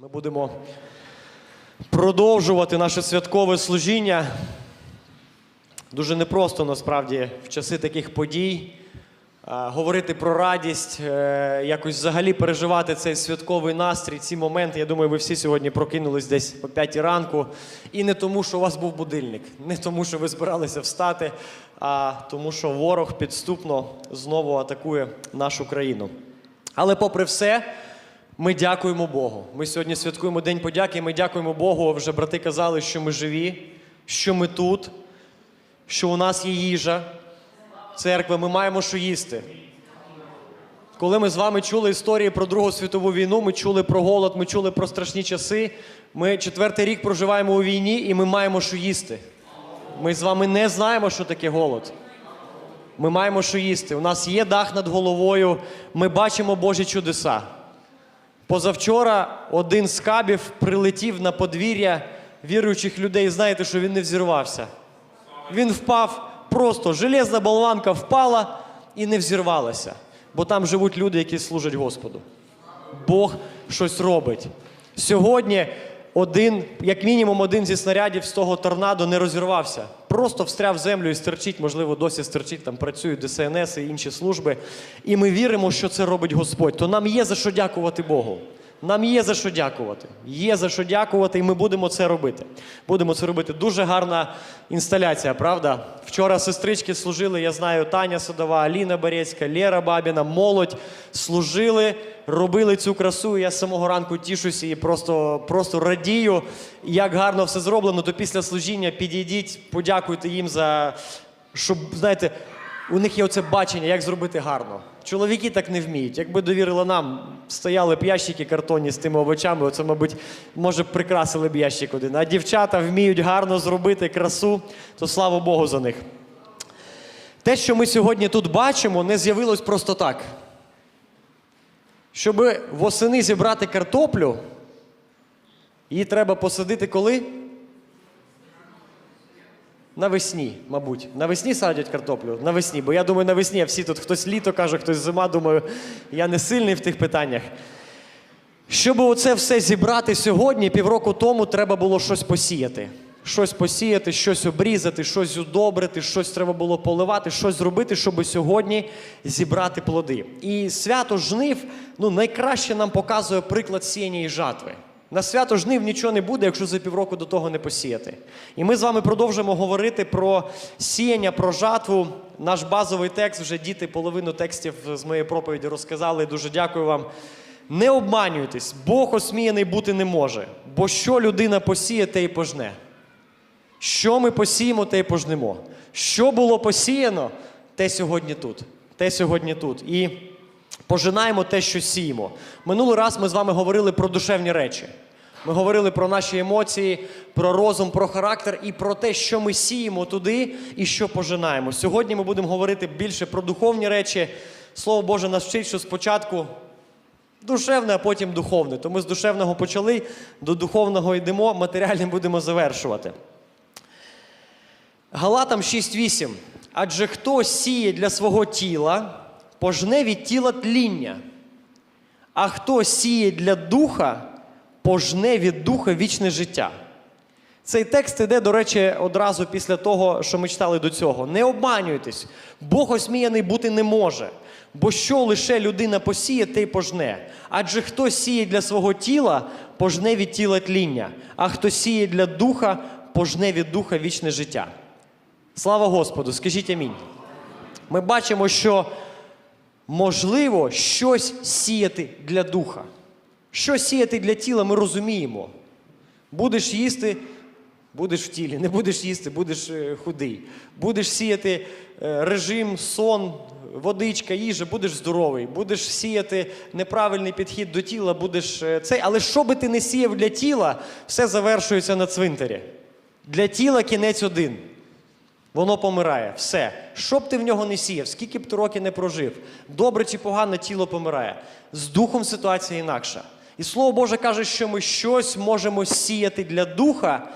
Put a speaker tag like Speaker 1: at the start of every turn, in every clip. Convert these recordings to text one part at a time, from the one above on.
Speaker 1: Ми будемо продовжувати наше святкове служіння. Дуже непросто насправді в часи таких подій е, говорити про радість, е, якось взагалі переживати цей святковий настрій, ці моменти. Я думаю, ви всі сьогодні прокинулись десь о 5 ранку. І не тому, що у вас був будильник, не тому, що ви збиралися встати, а тому, що ворог підступно знову атакує нашу країну. Але попри все, ми дякуємо Богу. Ми сьогодні святкуємо День подяки. і Ми дякуємо Богу. Вже брати казали, що ми живі, що ми тут, що у нас є їжа, церква, ми маємо що їсти. Коли ми з вами чули історії про Другу світову війну, ми чули про голод, ми чули про страшні часи. Ми четвертий рік проживаємо у війні і ми маємо що їсти. Ми з вами не знаємо, що таке голод. Ми маємо що їсти. У нас є дах над головою, ми бачимо Божі чудеса. Позавчора один з кабів прилетів на подвір'я віруючих людей. Знаєте, що він не взірвався. Він впав просто, железна болванка впала і не взірвалася. Бо там живуть люди, які служать Господу. Бог щось робить. Сьогодні один, як мінімум, один зі снарядів з того торнадо не розірвався. Просто встряв землю і стерчить, можливо, досі стерчить, там працюють ДСНС і інші служби. І ми віримо, що це робить Господь. То нам є за що дякувати Богу. Нам є за що дякувати. Є за що дякувати, і ми будемо це робити. Будемо це робити. Дуже гарна інсталяція, правда? Вчора сестрички служили, я знаю, Таня Садова, Аліна Берецька, Лера Бабіна, молодь служили, робили цю красу. Я з самого ранку тішуся і просто, просто радію, як гарно все зроблено. То після служіння підійдіть, подякуйте їм за щоб, знаєте, у них є оце бачення, як зробити гарно. Чоловіки так не вміють. Якби довірили нам, стояли б ящики картонні з тими овочами, оце, мабуть, може, б прикрасили б ящик один. А дівчата вміють гарно зробити красу, то слава Богу за них. Те, що ми сьогодні тут бачимо, не з'явилось просто так. Щоб восени зібрати картоплю, її треба посадити коли? Навесні, мабуть. Навесні садять картоплю? Навесні. Бо я думаю, навесні, а всі тут хтось літо каже, хтось зима, думаю, я не сильний в тих питаннях. Щоб оце все зібрати сьогодні, півроку тому треба було щось посіяти. Щось посіяти, щось обрізати, щось удобрити, щось треба було поливати, щось зробити, щоб сьогодні зібрати плоди. І свято жнив ну, найкраще нам показує приклад сіяння і жатви. На свято жнив нічого не буде, якщо за півроку до того не посіяти. І ми з вами продовжимо говорити про сіяння, про жатву. Наш базовий текст вже діти половину текстів з моєї проповіді розказали. Дуже дякую вам. Не обманюйтесь, Бог осміяний бути не може. Бо що людина посіє, те й пожне. Що ми посіємо, те й пожнемо. Що було посіяно, те сьогодні тут. Те сьогодні тут. І пожинаємо те, що сіємо. Минулий раз ми з вами говорили про душевні речі. Ми говорили про наші емоції, про розум, про характер і про те, що ми сіємо туди і що пожинаємо. Сьогодні ми будемо говорити більше про духовні речі. Слово Боже нас вчить, що спочатку душевне, а потім духовне. То ми з душевного почали, до духовного йдемо, матеріальним будемо завершувати. Галатам 6.8. Адже хто сіє для свого тіла, пожне від тіла тління, а хто сіє для духа, пожне від духа вічне життя. Цей текст іде, до речі, одразу після того, що ми читали до цього. Не обманюйтесь, Бог осміяний бути не може. Бо що лише людина посіє, те й пожне. Адже хто сіє для свого тіла, пожне від тіла тління, а хто сіє для духа, пожне від духа вічне життя. Слава Господу, скажіть амінь. Ми бачимо, що можливо щось сіяти для духа. Що сіяти для тіла, ми розуміємо. Будеш їсти, будеш в тілі, не будеш їсти, будеш е, худий. Будеш сіяти е, режим, сон, водичка, їжа, будеш здоровий. Будеш сіяти неправильний підхід до тіла, будеш е, цей. Але що би ти не сіяв для тіла, все завершується на цвинтарі. Для тіла кінець один. Воно помирає. Все. Що б ти в нього не сіяв, скільки б ти років не прожив, добре чи погано тіло помирає. З духом ситуація інакша. І слово Боже каже, що ми щось можемо сіяти для духа,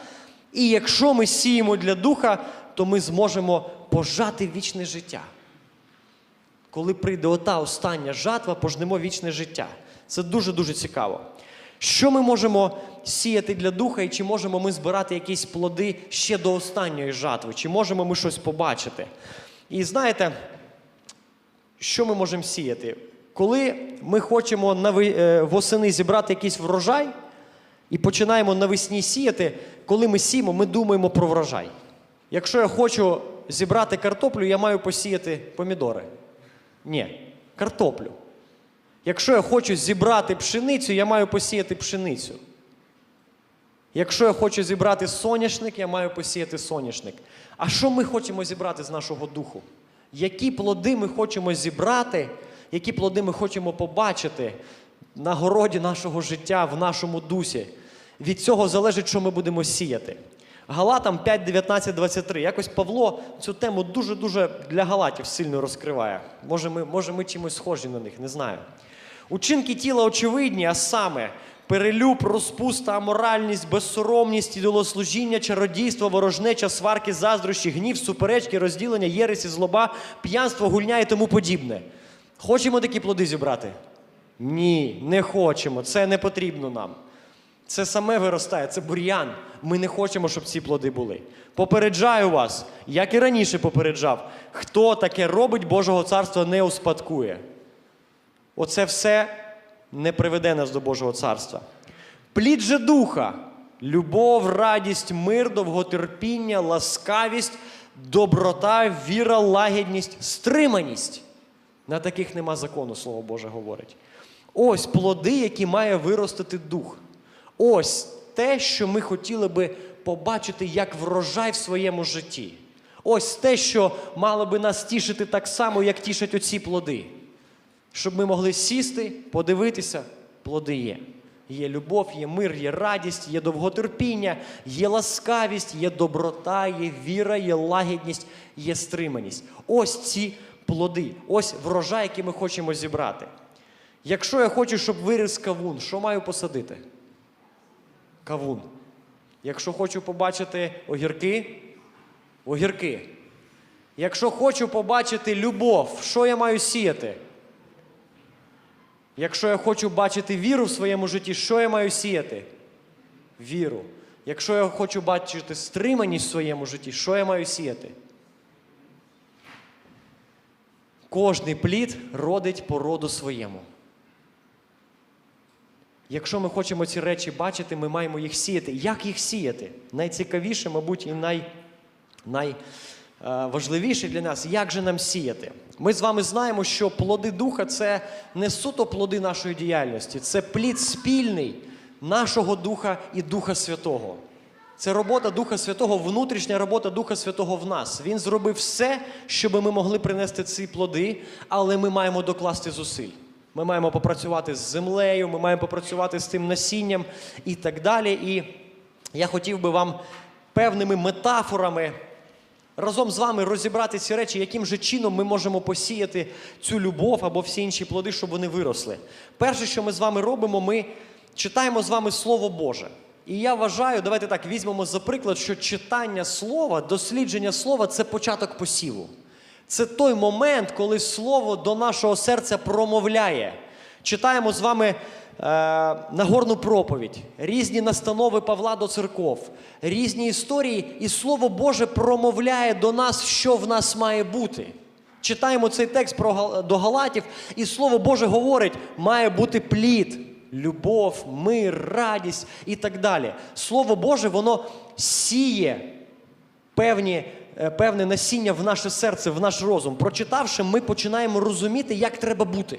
Speaker 1: і якщо ми сіємо для духа, то ми зможемо пожати вічне життя. Коли прийде ота остання жатва, пожнемо вічне життя. Це дуже-дуже цікаво. Що ми можемо сіяти для духа, і чи можемо ми збирати якісь плоди ще до останньої жатви? Чи можемо ми щось побачити? І знаєте, що ми можемо сіяти? Коли ми хочемо е, восени зібрати якийсь врожай і починаємо навесні сіяти, коли ми сіємо, ми думаємо про врожай. Якщо я хочу зібрати картоплю, я маю посіяти помідори. Ні, картоплю. Якщо я хочу зібрати пшеницю, я маю посіяти пшеницю. Якщо я хочу зібрати соняшник, я маю посіяти соняшник. А що ми хочемо зібрати з нашого духу? Які плоди ми хочемо зібрати, які плоди ми хочемо побачити на городі нашого життя, в нашому дусі? Від цього залежить, що ми будемо сіяти. Галатам 5, 19, 23. Якось Павло цю тему дуже-дуже для галатів сильно розкриває. Може ми, може, ми чимось схожі на них, не знаю. Учинки тіла очевидні, а саме перелюб, розпуста, аморальність, безсоромність, ідолослужіння, чародійство, ворожнеча, сварки, заздрощі, гнів, суперечки, розділення, єресі, злоба, п'янство, гульня і тому подібне. Хочемо такі плоди зібрати? Ні, не хочемо. Це не потрібно нам. Це саме виростає, це бур'ян. Ми не хочемо, щоб ці плоди були. Попереджаю вас, як і раніше попереджав, хто таке робить, Божого царства не успадкує. Оце все не приведе нас до Божого царства. Плід же духа, любов, радість, мир, довготерпіння, ласкавість, доброта, віра, лагідність, стриманість. На таких нема закону, Слово Боже говорить. Ось плоди, які має виростити дух. Ось те, що ми хотіли би побачити як врожай в своєму житті. Ось те, що мало би нас тішити так само, як тішать оці плоди. Щоб ми могли сісти, подивитися, плоди є. Є любов, є мир, є радість, є довготерпіння, є ласкавість, є доброта, є віра, є лагідність, є стриманість. Ось ці плоди, ось врожай, який ми хочемо зібрати. Якщо я хочу, щоб виріс кавун, що маю посадити? Кавун. Якщо хочу побачити огірки, огірки. Якщо хочу побачити любов, що я маю сіяти? Якщо я хочу бачити віру в своєму житті, що я маю сіяти? Віру. Якщо я хочу бачити стриманість в своєму житті, що я маю сіяти? Кожний плід родить по роду своєму. Якщо ми хочемо ці речі бачити, ми маємо їх сіяти. Як їх сіяти? Найцікавіше, мабуть, і най, найважливіше для нас, як же нам сіяти? Ми з вами знаємо, що плоди духа це не суто плоди нашої діяльності, це плід спільний нашого Духа і Духа Святого. Це робота Духа Святого, внутрішня робота Духа Святого в нас. Він зробив все, щоб ми могли принести ці плоди, але ми маємо докласти зусиль. Ми маємо попрацювати з землею, ми маємо попрацювати з тим насінням і так далі. І я хотів би вам певними метафорами разом з вами розібрати ці речі, яким же чином ми можемо посіяти цю любов або всі інші плоди, щоб вони виросли. Перше, що ми з вами робимо, ми читаємо з вами Слово Боже. І я вважаю, давайте так візьмемо за приклад, що читання слова, дослідження слова це початок посіву. Це той момент, коли слово до нашого серця промовляє. Читаємо з вами Нагорну проповідь, різні настанови Павла до церков, різні історії, і Слово Боже промовляє до нас, що в нас має бути. Читаємо цей текст про, до Галатів, і Слово Боже говорить, має бути плід, любов, мир, радість і так далі. Слово Боже, воно сіє певні, е, певне насіння в наше серце, в наш розум. Прочитавши, ми починаємо розуміти, як треба бути,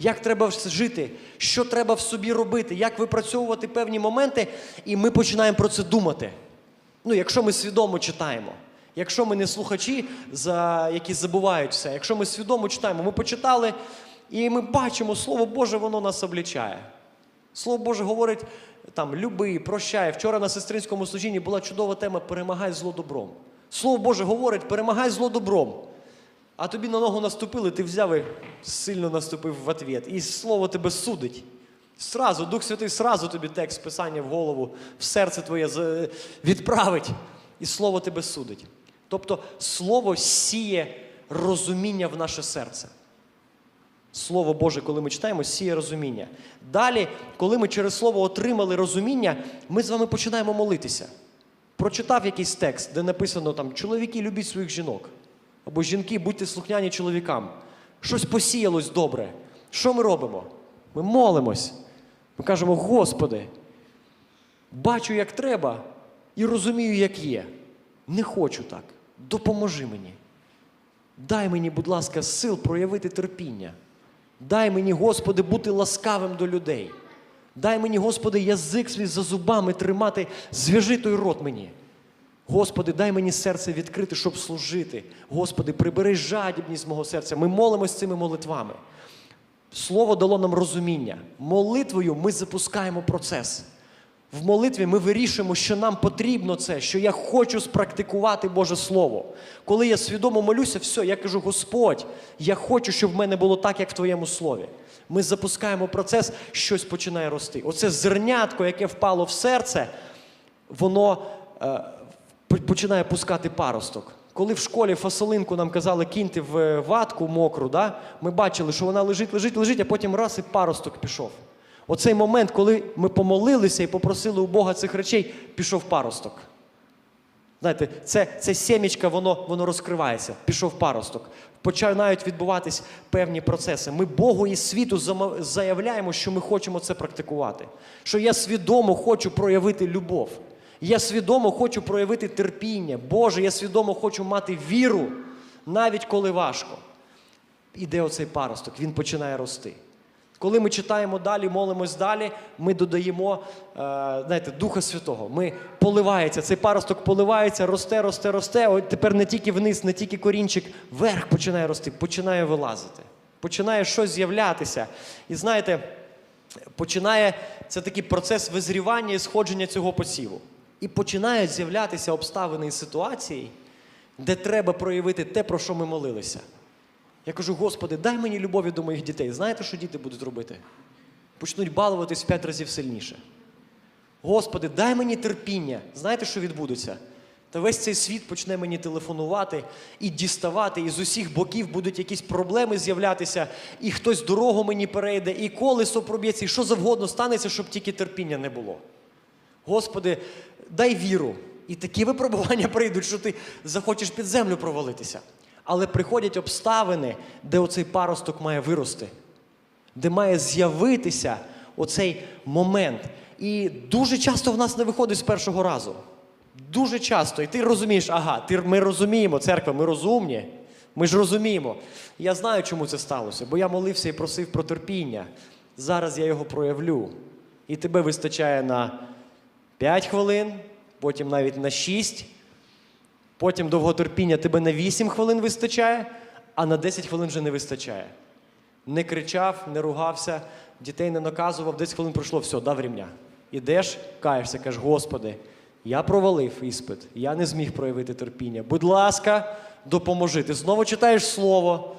Speaker 1: як треба жити, що треба в собі робити, як випрацьовувати певні моменти, і ми починаємо про це думати. Ну, якщо ми свідомо читаємо. Якщо ми не слухачі, за, які забувають все, якщо ми свідомо читаємо, ми почитали, і ми бачимо, Слово Боже, воно нас облічає. Слово Боже говорить там люби, прощай. Вчора на сестринському служінні була чудова тема перемагай зло добром. Слово Боже говорить, перемагай зло добром. А тобі на ногу наступили, ти взяв і сильно наступив в ответ. І слово тебе судить. Сразу, Дух Святий сразу тобі текст Писання в голову, в серце твоє відправить, і слово тебе судить. Тобто слово сіє розуміння в наше серце. Слово Боже, коли ми читаємо, сіє розуміння. Далі, коли ми через слово отримали розуміння, ми з вами починаємо молитися. Прочитав якийсь текст, де написано там чоловіки, любіть своїх жінок. Або жінки, будьте слухняні чоловікам. Щось посіялось добре. Що ми робимо? Ми молимось. Ми кажемо, Господи, бачу, як треба, і розумію, як є. Не хочу так. Допоможи мені. Дай мені, будь ласка, сил проявити терпіння. Дай мені, Господи, бути ласкавим до людей. Дай мені, Господи, язик свій за зубами тримати, зв'яжи той рот мені. Господи, дай мені серце відкрити, щоб служити. Господи, прибери жадібність мого серця. Ми молимось цими молитвами. Слово дало нам розуміння. Молитвою ми запускаємо процес. В молитві ми вирішуємо, що нам потрібно це, що я хочу спрактикувати Боже Слово. Коли я свідомо молюся, все, я кажу, Господь, я хочу, щоб в мене було так, як в Твоєму слові. Ми запускаємо процес, щось починає рости. Оце зернятко, яке впало в серце, воно е, починає пускати паросток. Коли в школі фасолинку нам казали киньте в е, ватку мокру, да, ми бачили, що вона лежить, лежить, лежить, а потім раз і паросток пішов. Оцей момент, коли ми помолилися і попросили у Бога цих речей, пішов паросток. Знаєте, це, це сімечка, воно, воно розкривається, пішов паросток. Починають відбуватись певні процеси. Ми Богу і світу заявляємо, що ми хочемо це практикувати. Що я свідомо хочу проявити любов. Я свідомо хочу проявити терпіння. Боже, я свідомо хочу мати віру, навіть коли важко. Іде оцей паросток, він починає рости. Коли ми читаємо далі, молимось далі, ми додаємо е, знаєте, Духа Святого. Ми поливається, цей паросток поливається, росте, росте, росте. От тепер не тільки вниз, не тільки корінчик, вверх починає рости, починає вилазити, починає щось з'являтися. І знаєте, починає це такий процес визрівання і сходження цього посіву. І починають з'являтися обставини і ситуації, де треба проявити те, про що ми молилися. Я кажу, Господи, дай мені любові до моїх дітей. Знаєте, що діти будуть робити? Почнуть балуватись п'ять разів сильніше. Господи, дай мені терпіння. Знаєте, що відбудеться? Та весь цей світ почне мені телефонувати і діставати, і з усіх боків будуть якісь проблеми з'являтися, і хтось дорогу мені перейде, і колесо проб'ється, і що завгодно станеться, щоб тільки терпіння не було. Господи, дай віру. І такі випробування прийдуть, що ти захочеш під землю провалитися. Але приходять обставини, де оцей паросток має вирости, де має з'явитися оцей момент. І дуже часто в нас не виходить з першого разу. Дуже часто. І ти розумієш, ага, ти, ми розуміємо, церква, ми розумні. Ми ж розуміємо. Я знаю, чому це сталося, бо я молився і просив про терпіння. Зараз я його проявлю. І тебе вистачає на 5 хвилин, потім навіть на 6, потім довготерпіння тебе на 8 хвилин вистачає, а на 10 хвилин вже не вистачає. Не кричав, не ругався, дітей не наказував, 10 хвилин пройшло, все, дав рівня. Ідеш, каєшся, кажеш, Господи, я провалив іспит, я не зміг проявити терпіння. Будь ласка, допоможи. Ти знову читаєш слово,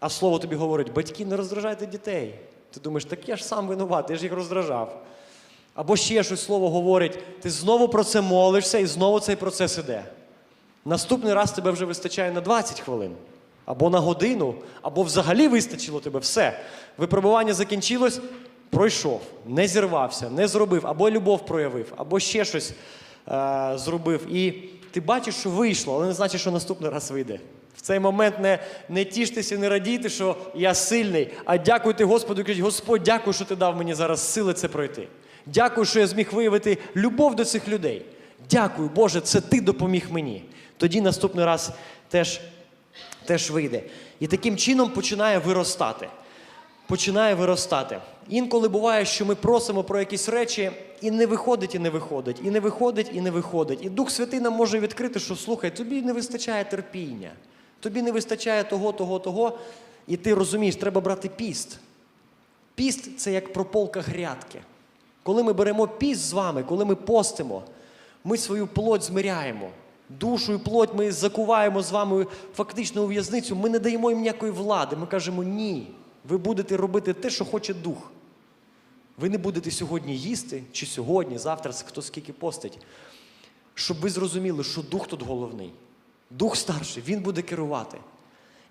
Speaker 1: а слово тобі говорить: батьки, не роздражайте дітей. Ти думаєш, так я ж сам винуват, я ж їх роздражав. Або ще щось слово говорить, ти знову про це молишся, і знову цей процес іде. Наступний раз тебе вже вистачає на 20 хвилин, або на годину, або взагалі вистачило тебе все. Випробування закінчилось, пройшов, не зірвався, не зробив, або любов проявив, або ще щось е- зробив. І ти бачиш, що вийшло, але не значить, що наступний раз вийде. В цей момент не, не тіштеся, не радійте, що я сильний, а дякуйте Господу кажіть, Господь, дякую, що ти дав мені зараз сили це пройти. Дякую, що я зміг виявити любов до цих людей. Дякую, Боже, це ти допоміг мені. Тоді наступний раз теж, теж вийде. І таким чином починає виростати. Починає виростати. Інколи буває, що ми просимо про якісь речі, і не виходить, і не виходить, і не виходить, і не виходить. І Дух Святий нам може відкрити, що слухай, тобі не вистачає терпіння, тобі не вистачає того, того, того. І ти розумієш, треба брати піст. Піст це як прополка грядки. Коли ми беремо піст з вами, коли ми постимо, ми свою плоть змиряємо. Душу і плоть ми закуваємо з вами фактично у в'язницю, ми не даємо їм ніякої влади. Ми кажемо ні. Ви будете робити те, що хоче дух. Ви не будете сьогодні їсти, чи сьогодні, завтра, хто скільки постить. Щоб ви зрозуміли, що дух тут головний. Дух старший, він буде керувати.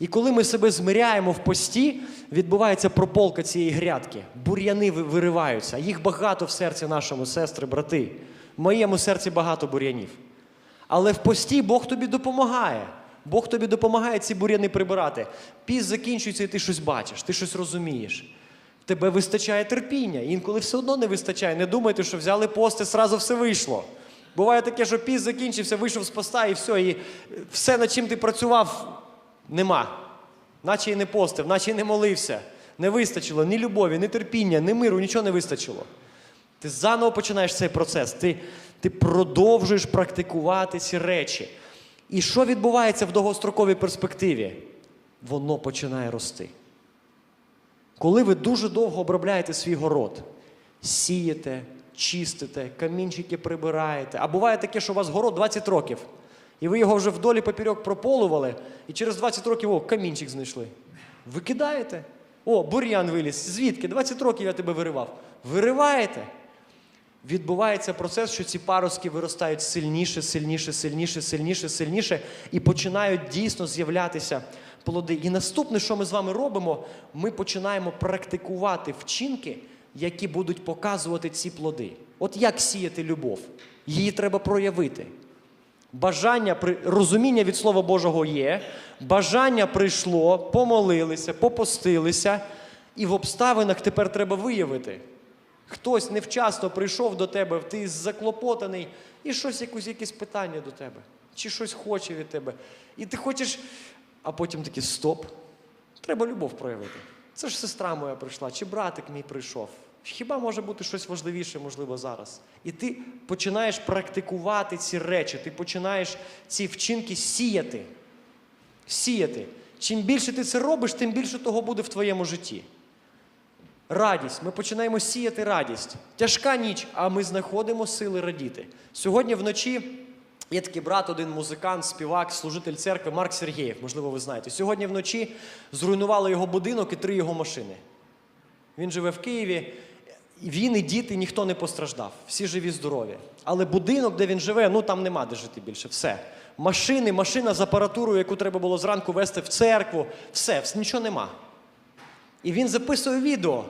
Speaker 1: І коли ми себе змиряємо в пості, відбувається прополка цієї грядки. Бур'яни вириваються. Їх багато в серці нашому, сестри, брати. В моєму серці багато бур'янів. Але в пості Бог тобі допомагає. Бог тобі допомагає ці бур'яни прибирати. Піс закінчується, і ти щось бачиш, ти щось розумієш. Тебе вистачає терпіння. Інколи все одно не вистачає. Не думайте, що взяли пост і зразу все вийшло. Буває таке, що піс закінчився, вийшов з поста і все, і все, над чим ти працював, нема. Наче і не постив, наче і не молився. Не вистачило ні любові, ні терпіння, ні миру, нічого не вистачило. Ти заново починаєш цей процес. Ти, ти продовжуєш практикувати ці речі. І що відбувається в довгостроковій перспективі? Воно починає рости. Коли ви дуже довго обробляєте свій город, сієте, чистите, камінчики прибираєте. А буває таке, що у вас город 20 років, і ви його вже вдолі поперек прополували, і через 20 років о, камінчик знайшли. Викидаєте. О, бур'ян виліз. Звідки? 20 років я тебе виривав. Вириваєте. Відбувається процес, що ці паростки виростають сильніше, сильніше, сильніше, сильніше, сильніше і починають дійсно з'являтися плоди. І наступне, що ми з вами робимо, ми починаємо практикувати вчинки, які будуть показувати ці плоди. От як сіяти любов? Її треба проявити. Бажання розуміння від Слова Божого є, бажання прийшло, помолилися, попостилися, і в обставинах тепер треба виявити. Хтось невчасно прийшов до тебе, ти заклопотаний, і щось якусь, якесь питання до тебе, чи щось хоче від тебе. І ти хочеш, а потім такий стоп. Треба любов проявити. Це ж сестра моя прийшла, чи братик мій прийшов. Хіба може бути щось важливіше, можливо, зараз? І ти починаєш практикувати ці речі, ти починаєш ці вчинки сіяти. Сіяти. Чим більше ти це робиш, тим більше того буде в твоєму житті. Радість. Ми починаємо сіяти радість. Тяжка ніч, а ми знаходимо сили радіти. Сьогодні вночі є такий брат, один музикант, співак, служитель церкви Марк Сергієв, можливо, ви знаєте. Сьогодні вночі зруйнували його будинок і три його машини. Він живе в Києві. Він і діти, ніхто не постраждав. Всі живі, здорові. Але будинок, де він живе, ну там нема де жити більше. Все. Машини, машина з апаратурою, яку треба було зранку вести в церкву, все, вс- нічого нема. І він записує відео.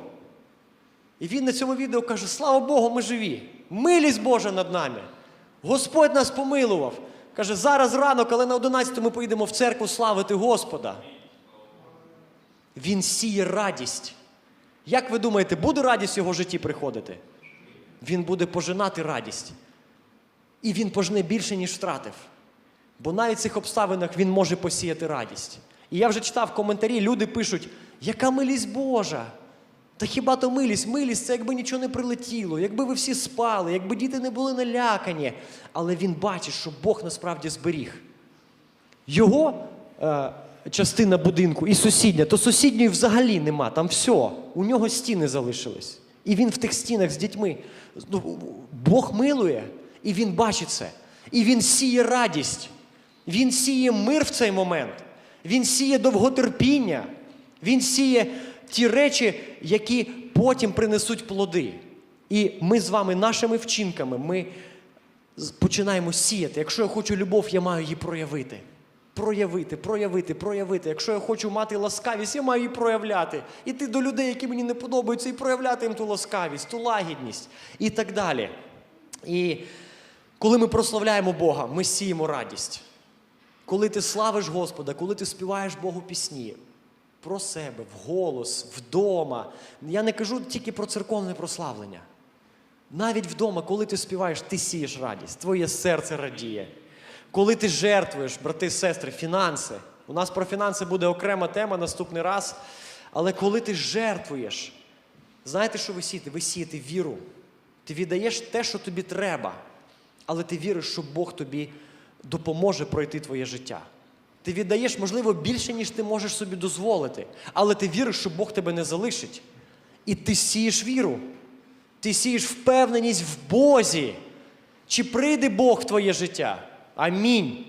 Speaker 1: І він на цьому відео каже: Слава Богу, ми живі! Милість Божа над нами. Господь нас помилував. Каже, зараз ранок, але на 11 ми поїдемо в церкву славити Господа. Він сіє радість. Як ви думаєте, буде радість в його житті приходити? Він буде пожинати радість. І він пожне більше, ніж втратив. Бо навіть в цих обставинах він може посіяти радість. І я вже читав коментарі, люди пишуть, яка милість Божа? Та хіба то милість? Милість це якби нічого не прилетіло, якби ви всі спали, якби діти не були налякані. Але він бачить, що Бог насправді зберіг. Його е, частина будинку і сусідня, то сусідньої взагалі нема, там все. У нього стіни залишились. І він в тих стінах з дітьми. Ну, Бог милує, і він бачить це. І він сіє радість. Він сіє мир в цей момент. Він сіє довготерпіння. Він сіє ті речі, які потім принесуть плоди. І ми з вами, нашими вчинками, ми починаємо сіяти. Якщо я хочу любов, я маю її проявити. Проявити, проявити, проявити. Якщо я хочу мати ласкавість, я маю її проявляти. Іти до людей, які мені не подобаються, і проявляти їм ту ласкавість, ту лагідність і так далі. І коли ми прославляємо Бога, ми сіємо радість. Коли ти славиш Господа, коли ти співаєш Богу пісні про себе, вголос, вдома. Я не кажу тільки про церковне прославлення. Навіть вдома, коли ти співаєш, ти сієш радість, твоє серце радіє. Коли ти жертвуєш, брати і сестри, фінанси. У нас про фінанси буде окрема тема наступний раз. Але коли ти жертвуєш, знаєте, що ви сієте? Ви сієте віру. Ти віддаєш те, що тобі треба, але ти віриш, що Бог тобі допоможе пройти твоє життя. Ти віддаєш, можливо, більше, ніж ти можеш собі дозволити, але ти віриш, що Бог тебе не залишить. І ти сієш віру. Ти сієш впевненість в Бозі. Чи прийде Бог в твоє життя? Амінь.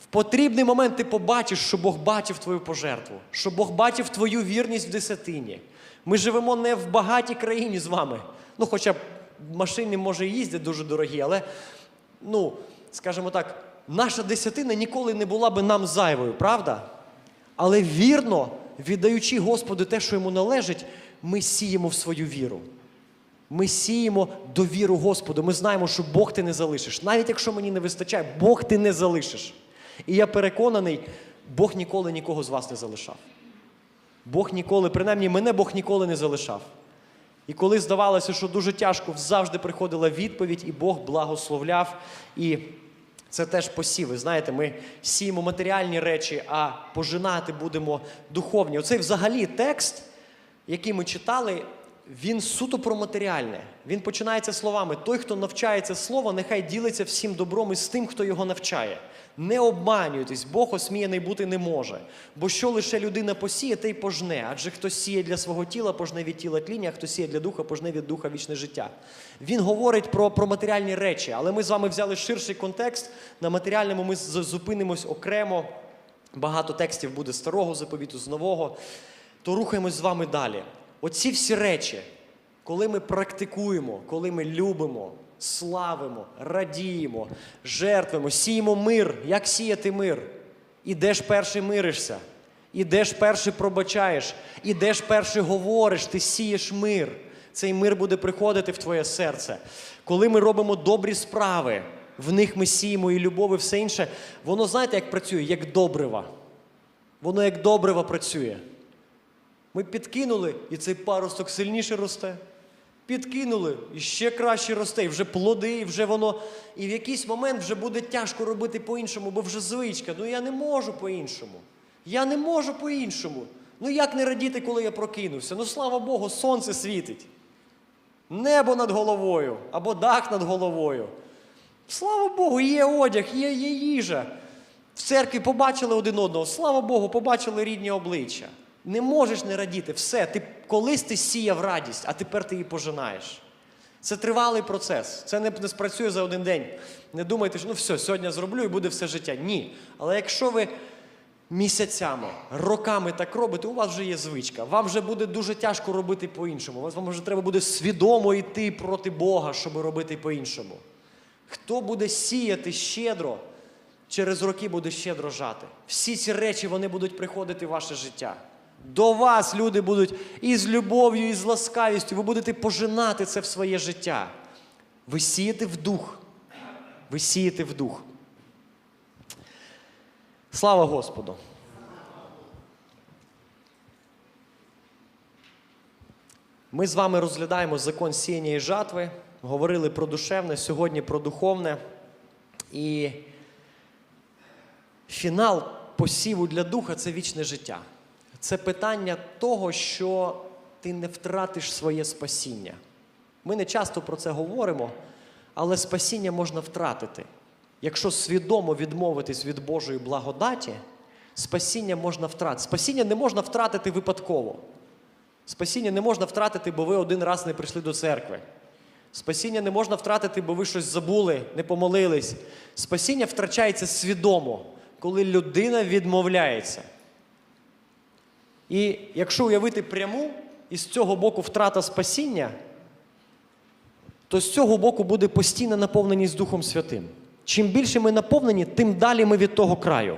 Speaker 1: В потрібний момент ти побачиш, що Бог бачив твою пожертву, що Бог бачив твою вірність в десятині. Ми живемо не в багатій країні з вами. Ну, хоча б машини, може, і їздять дуже дорогі, але, ну, скажімо так, наша десятина ніколи не була би нам зайвою, правда? Але вірно, віддаючи Господу те, що йому належить, ми сіємо в свою віру. Ми сіємо довіру Господу. Ми знаємо, що Бог ти не залишиш. Навіть якщо мені не вистачає, Бог ти не залишиш. І я переконаний, Бог ніколи нікого з вас не залишав. Бог ніколи, принаймні мене Бог ніколи не залишав. І коли здавалося, що дуже тяжко, завжди приходила відповідь, і Бог благословляв. І це теж посіви. Знаєте, ми сіємо матеріальні речі, а пожинати будемо духовні. Оцей взагалі текст, який ми читали, він суто про матеріальне. Він починається словами: той, хто навчається слова, нехай ділиться всім добром із тим, хто його навчає. Не обманюйтесь, Бог осміяний бути не може. Бо що лише людина посіє, те й пожне. Адже хто сіє для свого тіла, пожне від тіла тління, хто сіє для духа, пожне від духа вічне життя. Він говорить про, про матеріальні речі, але ми з вами взяли ширший контекст. На матеріальному ми зупинимось окремо. Багато текстів буде старого заповіту, з нового. То рухаємось з вами далі. Оці всі речі, коли ми практикуємо, коли ми любимо, славимо, радіємо, жертвуємо, сіємо мир. Як сіяти мир? Ідеш перший миришся, ідеш перший пробачаєш, ідеш перший говориш, ти сієш мир. Цей мир буде приходити в твоє серце. Коли ми робимо добрі справи, в них ми сіємо і любов, і все інше, воно знаєте, як працює? Як добрива. Воно як добрива працює. Ми підкинули, і цей паросток сильніше росте. Підкинули, і ще краще росте, і вже плоди, і вже воно. І в якийсь момент вже буде тяжко робити по-іншому, бо вже звичка. Ну я не можу по-іншому. Я не можу по-іншому. Ну як не радіти, коли я прокинувся? Ну слава Богу, сонце світить. Небо над головою або дах над головою. Слава Богу, є одяг, є, є їжа. В церкві побачили один одного, слава Богу, побачили рідні обличчя. Не можеш не радіти. Все, ти колись ти сіяв радість, а тепер ти її пожинаєш. Це тривалий процес. Це не, не спрацює за один день. Не думайте, що ну все, сьогодні зроблю і буде все життя. Ні. Але якщо ви місяцями, роками так робите, у вас вже є звичка. Вам вже буде дуже тяжко робити по-іншому. Вам вже треба буде свідомо йти проти Бога, щоб робити по-іншому. Хто буде сіяти щедро, через роки буде щедро жати. Всі ці речі вони будуть приходити в ваше життя. До вас люди будуть і з любов'ю, і з ласкавістю. Ви будете пожинати це в своє життя. Ви сієте в дух. Ви сієте в дух. Слава Господу! Ми з вами розглядаємо закон сіяння і жатви, говорили про душевне, сьогодні про духовне. І фінал посіву для духа це вічне життя. Це питання того, що ти не втратиш своє спасіння. Ми не часто про це говоримо, але спасіння можна втратити. Якщо свідомо відмовитись від Божої благодаті, спасіння можна втратити. Спасіння не можна втратити випадково. Спасіння не можна втратити, бо ви один раз не прийшли до церкви. Спасіння не можна втратити, бо ви щось забули, не помолились. Спасіння втрачається свідомо, коли людина відмовляється. І якщо уявити пряму, і з цього боку втрата спасіння, то з цього боку буде постійна наповненість Духом Святим. Чим більше ми наповнені, тим далі ми від того краю.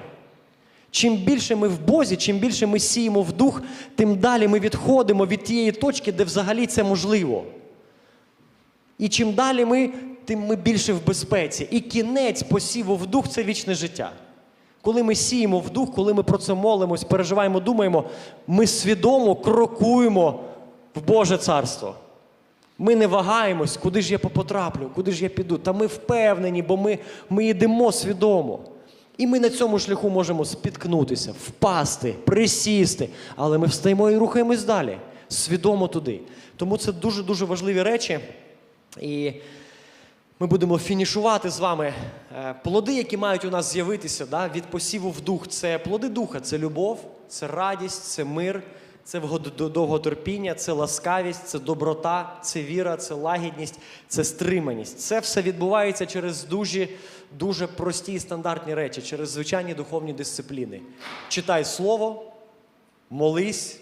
Speaker 1: Чим більше ми в Бозі, чим більше ми сіємо в дух, тим далі ми відходимо від тієї точки, де взагалі це можливо. І чим далі ми, тим ми більше в безпеці. І кінець посіву в дух це вічне життя. Коли ми сіємо в дух, коли ми про це молимось, переживаємо, думаємо, ми свідомо крокуємо в Боже царство. Ми не вагаємось, куди ж я потраплю, куди ж я піду. Та ми впевнені, бо ми, ми йдемо свідомо. І ми на цьому шляху можемо спіткнутися, впасти, присісти, але ми встаємо і рухаємось далі, свідомо туди. Тому це дуже-дуже важливі речі. І ми будемо фінішувати з вами Е, плоди, які мають у нас з'явитися да, від посіву в дух. Це плоди духа, це любов, це радість, це мир, це довготерпіння, це ласкавість, це доброта, це віра, це лагідність, це стриманість. Це все відбувається через дуже, дуже прості і стандартні речі, через звичайні духовні дисципліни. Читай слово, молись,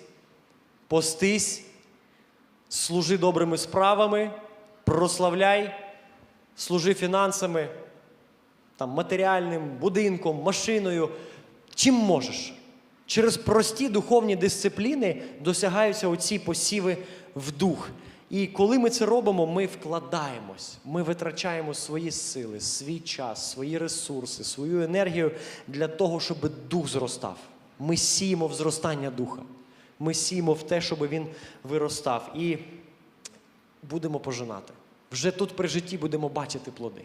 Speaker 1: постись, служи добрими справами, прославляй, служи фінансами, там, матеріальним, будинком, машиною, чим можеш. Через прості духовні дисципліни досягаються оці посіви в дух. І коли ми це робимо, ми вкладаємось, ми витрачаємо свої сили, свій час, свої ресурси, свою енергію для того, щоб дух зростав. Ми сіємо в зростання духа. Ми сіємо в те, щоб він виростав. І будемо пожинати. Вже тут при житті будемо бачити плоди.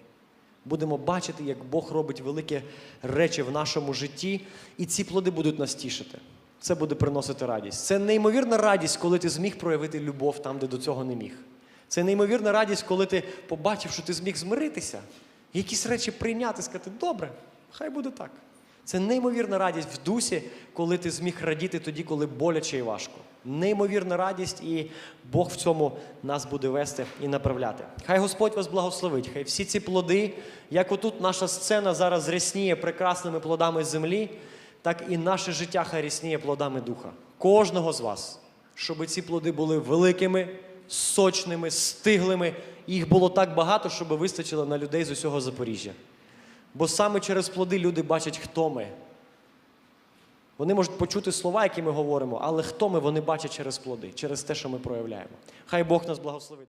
Speaker 1: Будемо бачити, як Бог робить великі речі в нашому житті, і ці плоди будуть нас тішити. Це буде приносити радість. Це неймовірна радість, коли ти зміг проявити любов там, де до цього не міг. Це неймовірна радість, коли ти побачив, що ти зміг змиритися, якісь речі прийняти, сказати, добре, хай буде так. Це неймовірна радість в дусі, коли ти зміг радіти тоді, коли боляче і важко. Неймовірна радість, і Бог в цьому нас буде вести і направляти. Хай Господь вас благословить. Хай всі ці плоди, як отут наша сцена зараз рясніє прекрасними плодами землі, так і наше життя хай рясніє плодами духа. Кожного з вас, щоб ці плоди були великими, сочними, стиглими. Їх було так багато, щоб вистачило на людей з усього Запоріжжя. Бо саме через плоди люди бачать, хто ми. Вони можуть почути слова, які ми говоримо, але хто ми, вони бачать через плоди, через те, що ми проявляємо. Хай Бог нас благословить.